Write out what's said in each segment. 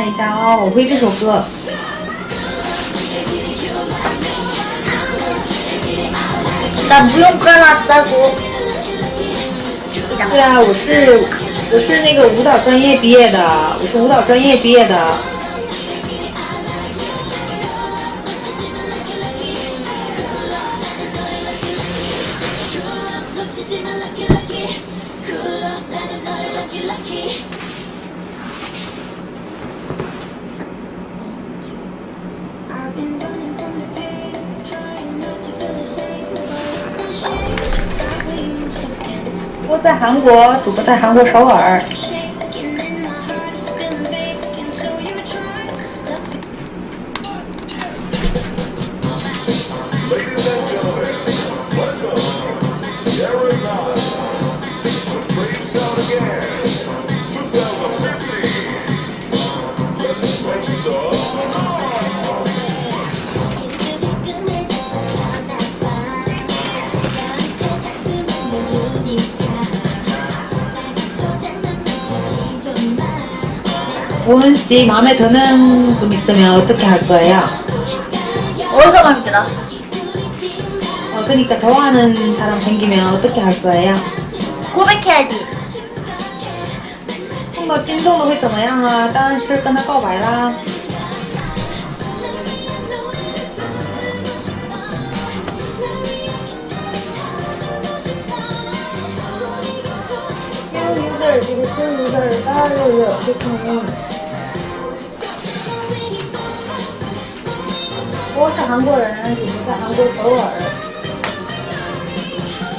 看一下哦我会这首歌。那不用跟了单独。对啊我是我是那个舞蹈专业毕业的我是舞蹈专业毕业的。主播在韩国，主播在韩国首尔。 우은 씨 마음에 드는 분 있으면 어떻게 할 거예요? 어디서 마음에 들어? 어, 그러니까 좋아하는 사람 생기면 어떻게 할 거예요? 고백해야지. 碰到心动了会怎么样啊？当然是跟他告白啦。 Q user 这个 Q user 八六六这个嗯， 我是韩国人，只是在韩国首尔。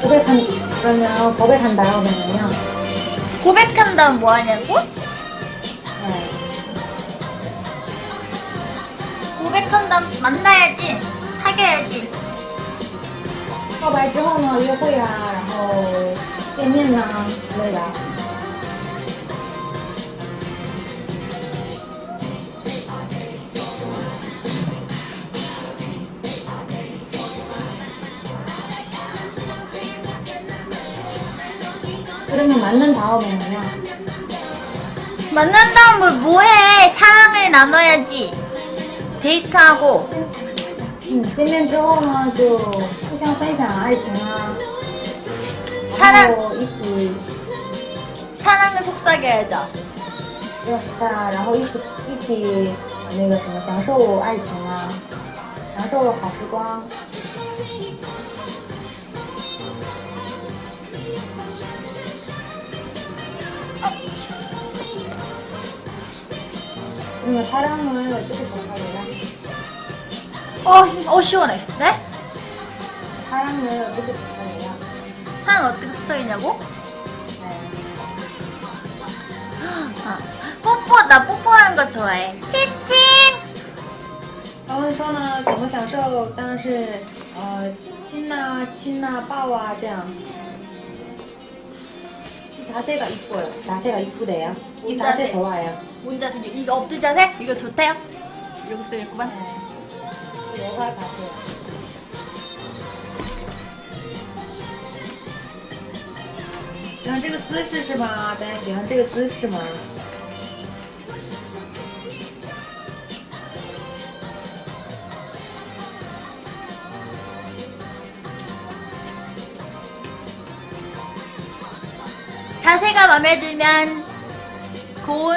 고백한 그러면 고백한다요 그러면요. 고백한다면 뭐 하냐고? 네. 고백한다면 만나야지. 사귀어야지. 告白之后呢，约会啊，然后见面呐、之类的。 그러면 만난 다음에는요. 만난 다음에 뭐해? 사랑을 나눠야지. 데이트하고. 嗯，见面之后呢，就互相分享爱情啊， 사랑 然后一起 사랑을 속삭여야죠. 对啊，然后一起一起那个什么享受爱情啊，享受好时光。 그러면 사랑을 어떻게 전하래요? 어, 어 시원해. 네? 사랑을 어떻게 전하래요? 사랑 어떻게 속삭이냐고? 네. 아, 뽀뽀 나 뽀뽀하는 거 좋아해. 칭칭. 他们说呢，怎么享受？当然是呃亲呐、亲呐、抱啊这样。이 자세가 이뻐요. 자세가 이쁘대요. 이 자세 자세. 좋아요. 뭔 자세? 이거 엎드 자세? 이거 좋대요? 이거 쓰겠구만. 네. 요가 자세.喜欢这个姿势是吗？大家喜欢这个姿势吗？ 자세가 마음에 들면 고운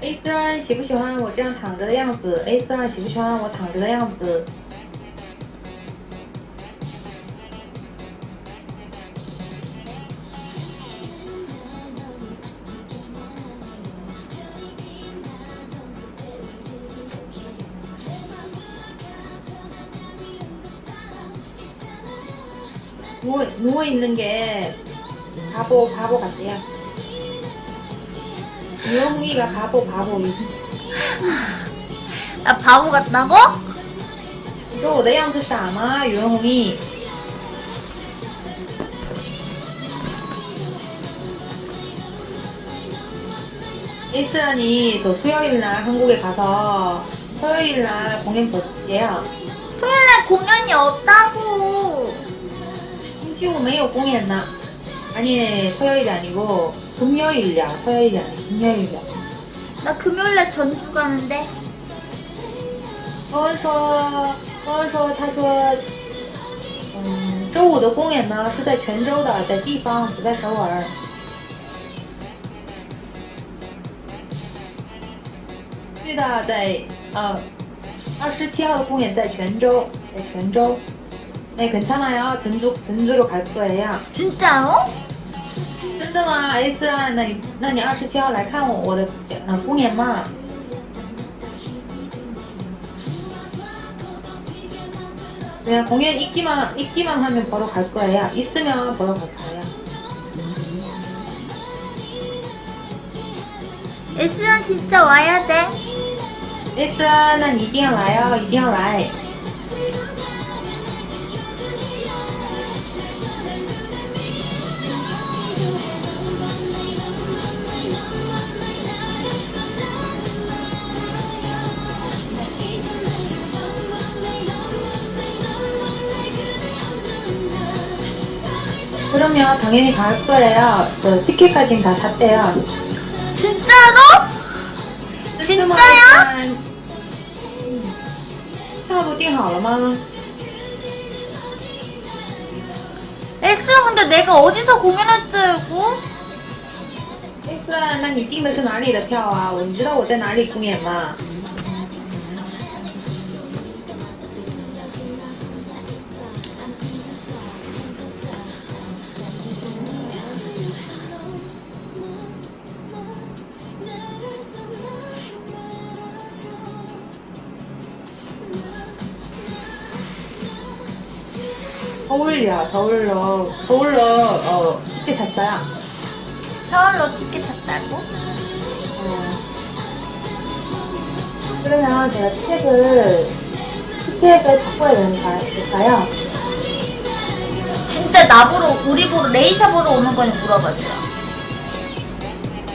A 虽然喜不喜欢我这样躺着的样子？A 虽然喜不喜欢我躺着的样子？ 누워 누워 있는 게 바보 바보 같아요. 유영이가 바보 바보. 나 바보 같다고? 你说我的样子傻吗？袁弘毅。 에이스라니 너 수요일날 한국에 가서 토요일날 공연 볼게요. 토요일날 공연이 없다고.星期五没有公演呢. 아니 토요일이 아니고 금요일이야. 토요일이 아니 금요일이야. 나 금요일날 전주 가는데. 高恩说，高恩说，他说，嗯，周五的公演呢是在泉州的，在地方，不在首尔。对的，在呃，二十七号的公演在泉州，在泉州。네 괜찮아요. 전주 전주로 갈 거예요. 진짜로? 真的吗？A4 那你那你二十七号来看我我的呃公演嘛？ 그냥 공연 있기만 있기만 하면 보러 갈 거예요. 있으면 보러 갈 거예요. S랑 진짜 와야 돼. A4 那你一定要来哦，一定要来。 그러면 당연히 갈 거예요. 그 티켓까지 다 샀대요. 진짜로? 진짜야? 嗯票都订好了吗？ S랑 근데 내가 어디서 공연할 줄 알고? 哎，虽然那你订的是哪里的票啊？我你知道我在哪里公演吗？ 서울이야, 서울로, 서울로, 어, 티켓 샀어요. 서울로 티켓 샀다고? 어. 그러면 제가 티켓을, 티켓을 바꿔야 되는 거 될까요? 진짜 나보러 우리 보러 레이샤 보러 오는 거니 물어봐줘요.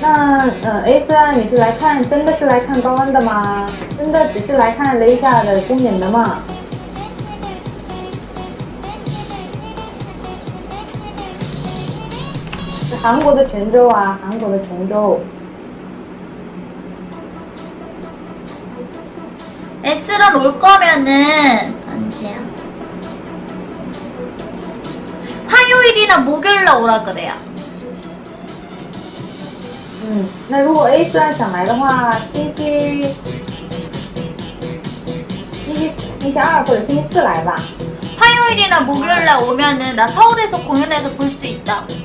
那呃，A 四二你是来看，真的是来看高安的吗？真的只是来看雷夏的公演的吗？ 韩国的泉州啊，韩国的泉州。 S랑 올 거면은 언제야? 화요일이나 목요일날 오라 그래요. 嗯，那如果 A 四二想来的话，星期星期星期二或者星期四来吧。 화요일이나 목요일날 오면은 나 서울에서 공연해서 볼 수 있다고.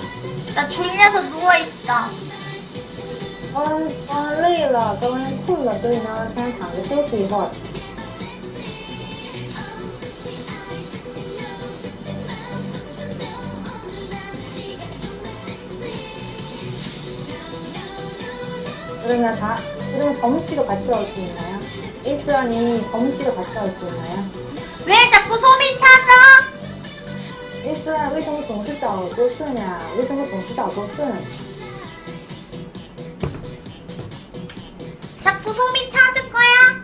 나 졸려서 누워 있어. 高恩高恩累了，高恩困了，所以呢，先躺着休息一会儿。 그러면 다, 그러면 범 씨도 같이 올 수 있나요? 에이스라니 범 씨도 같이 올 수 있나요? 왜 자꾸 소민 찾아? 诶，虽然为什么总是找多顺呀？为什么总是找多顺？ 자꾸 소민 찾을 거야?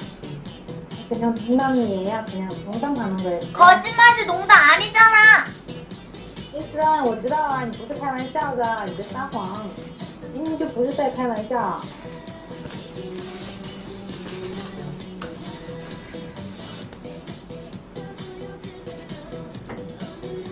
그냥 농담이에요. 그냥 농담 하는 거예요. 거짓말이 농담 아니잖아. 诶，虽然我知道啊，你不是开玩笑的，你在撒谎，明明就不是在开玩笑。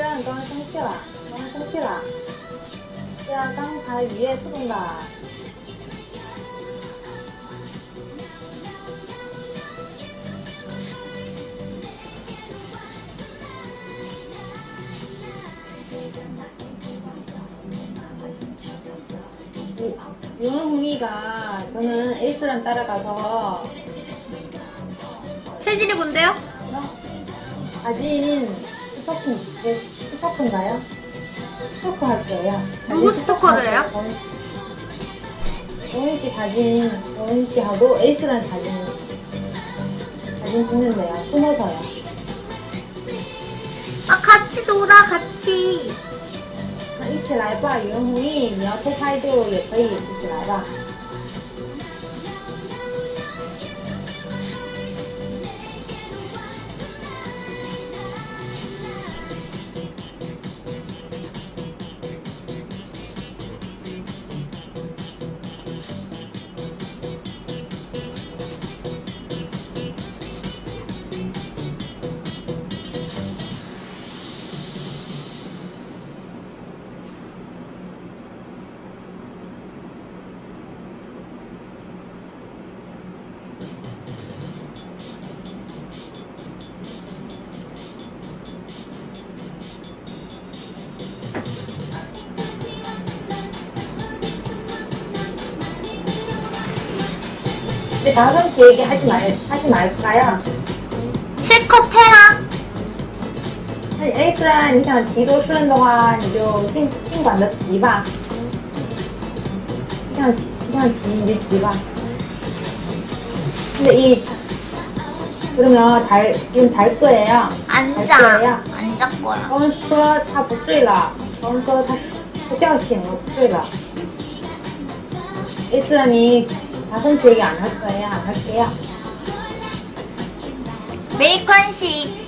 수야 이건 숨치라 이건 숨치라 수야 깡다 위에 수분다 유흥이가 저는 에이스랑 따라가서 체질이 뭔데요? 어? 아직 스토킹 네, 스토커인가요? 스토커 할 거예요. 누구 아진 스토커를 할 해요? 거예요. 정은 씨. 정은 씨 사진, 정은 씨하고 에이스랑 사진 사진 찍는데요. 숨어서요. 아 같이 놀아 같이 那一起来吧，袁弘毅，你要偷拍就也可以一起来吧。 근데 다솜 씨 얘기 하지 말 하지 말까요? 실컷 해라 那 A 你想提多顺的话，你就尽尽管的提吧。你想提，你想提你就提吧。근데 이 그러면 잘 지금 잘 거예요. 잘 앉아 거예요. 앉을 거야 高文说他不睡了，高文说他他叫醒了不睡了。A 你 打算씨 얘기 안 할 거예요? 안 할게요. 메이컨식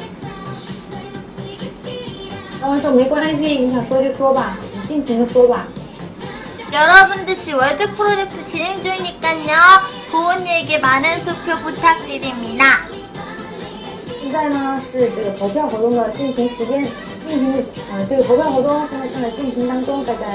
高文说没关系，你想说就说吧，你尽情的说吧。 여러분들씨 월드 프로젝트 진행 중이니까요 고은이에게 많은 투표 부탁드립니다 现在呢是这个投票活动的进行时间，进行呃这个投票活动现在正在进行当中，大家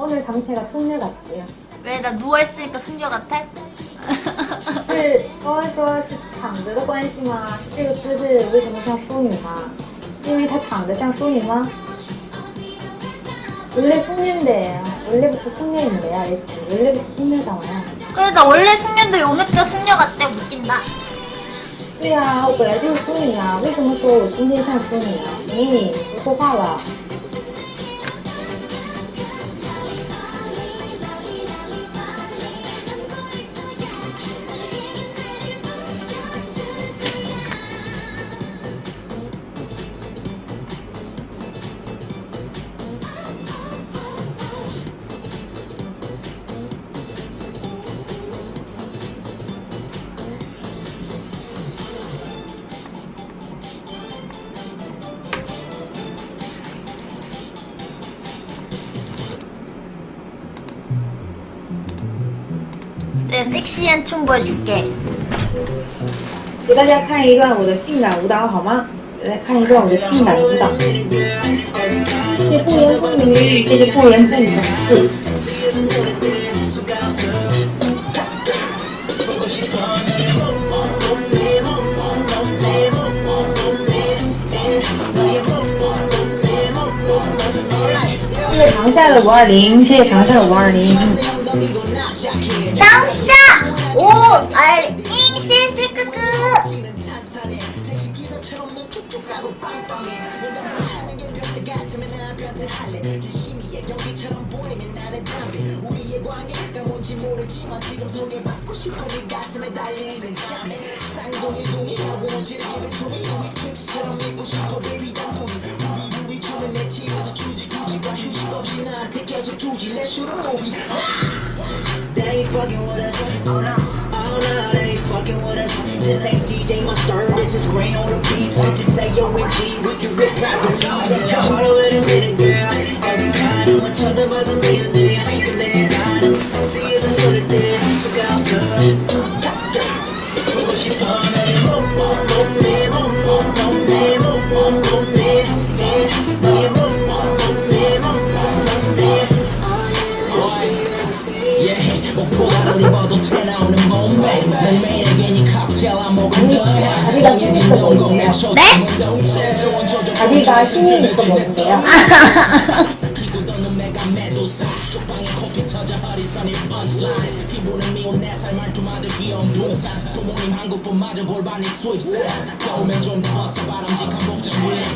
오늘 상태가 숙녀 같아요. 왜 나 누워있으니까 숙녀 같아? 是高温说是躺着的关系吗？是这个姿势为什么像淑女吗？因为她躺着像淑女吗？ 원래 숙녀인데 원래부터 숙녀인데요. 원래부터 숙녀잖아요. 그래 나 원래 숙녀인데 오늘따라 숙녀 같대 웃긴다 对呀、我本来就是淑女啊，为什么说我今天像淑女啊？美女，不说话了。 섹시한 춤 보여줄게 给大家看一段我的性感舞蹈好吗？来看一段我的性感舞蹈。这不言不语，这是不言不语的字。 谢谢长夏的五二零，谢谢长夏的五二零。 장샤 오알 잉시 스크크 내 치면서 규지 규지과 휴식 없이 나한테 계속 주지 Let's shoot they fucking with us. Oh no, oh no, they fucking with us. This ain't DJ Mustard, this is Grey on the beats. Bitches say yo and G, we do it properly. Come on over and minute, girl. Every kind of each other was a millionaire. Can they die? Sexy is another thing. So go, sir. Who was she for? 동체 자기가 신이 있고 뭔데요?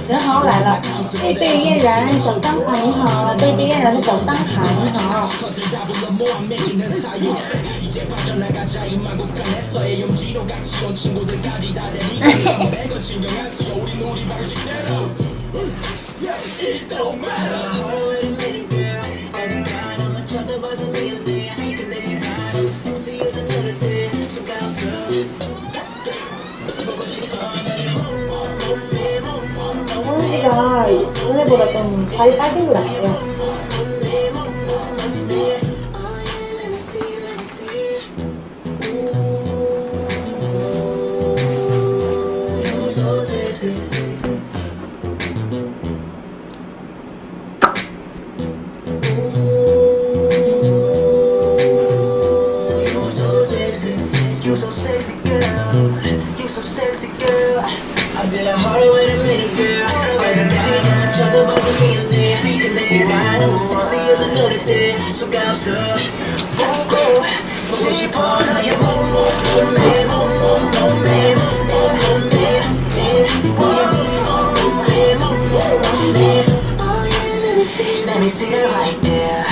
人豪来了，贝贝嫣然小张卡你好，贝贝嫣然的小张卡你好。성훈 씨가 전에보다 좀 살이 빠진 것 같아요. see, let me see it right there.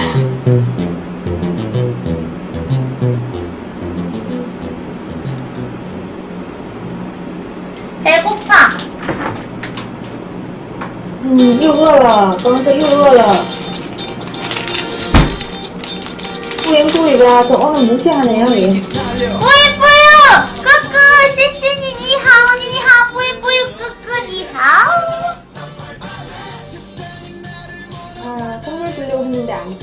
배고파. 嗯，又饿了，刚刚又饿了。不言不语吧，저 오늘 무시하네요. 얘. 했는데 안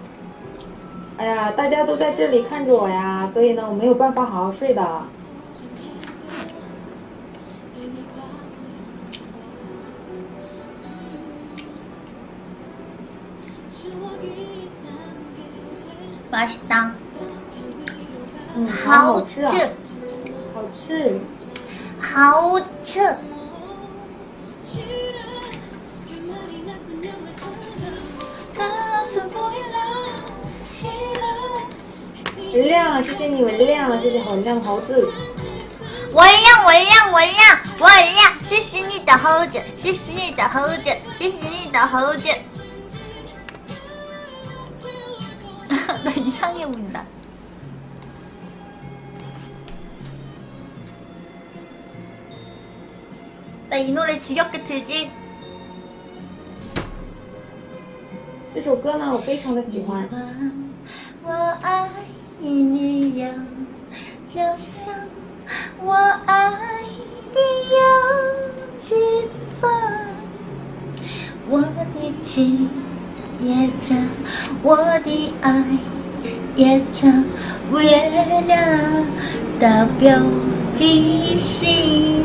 哎呀，大家都在这里看着我呀，所以呢，我没有办法好好睡的。好吃汤，嗯，好吃，好吃，好吃。싫어 文亮，谢谢你文亮，谢谢文亮猴子。 월량 월량 월량 월량 시시니다 허우즈 시시니다 허우즈 시시니다 허우즈 나 이상해 보인다 나 이 노래 지겹게 틀지 这首歌呢，我非常的喜欢。 你有，就像我爱你有几分。我的情也真我的爱也真月亮代表提醒。